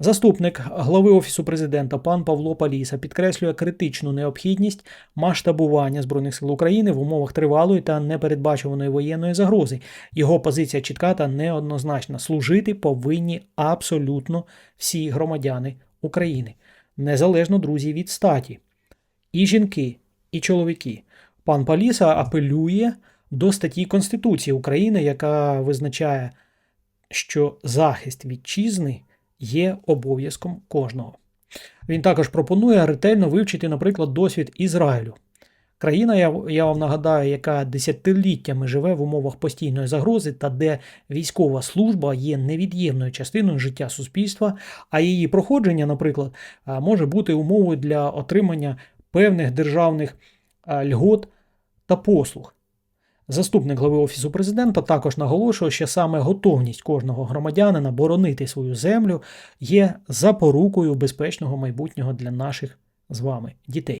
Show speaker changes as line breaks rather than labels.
Заступник глави Офісу президента пан Павло Паліса підкреслює критичну необхідність масштабування Збройних сил України в умовах тривалої та непередбачуваної воєнної загрози. Його позиція чітка та неоднозначна. Служити повинні абсолютно всі громадяни України, незалежно друзі від статі, і жінки, і чоловіки. Пан Паліса апелює до статті Конституції України, яка визначає, що захист вітчизни є обов'язком кожного. Він також пропонує ретельно вивчити, наприклад, досвід Ізраїлю. Країна, я, вам нагадаю, яка десятиліттями живе в умовах постійної загрози та де військова служба є невід'ємною частиною життя суспільства, а її проходження, наприклад, може бути умовою для отримання певних державних льгот та послуг. Заступник глави Офісу президента також наголошує, що саме готовність кожного громадянина боронити свою землю є запорукою безпечного майбутнього для наших з вами дітей.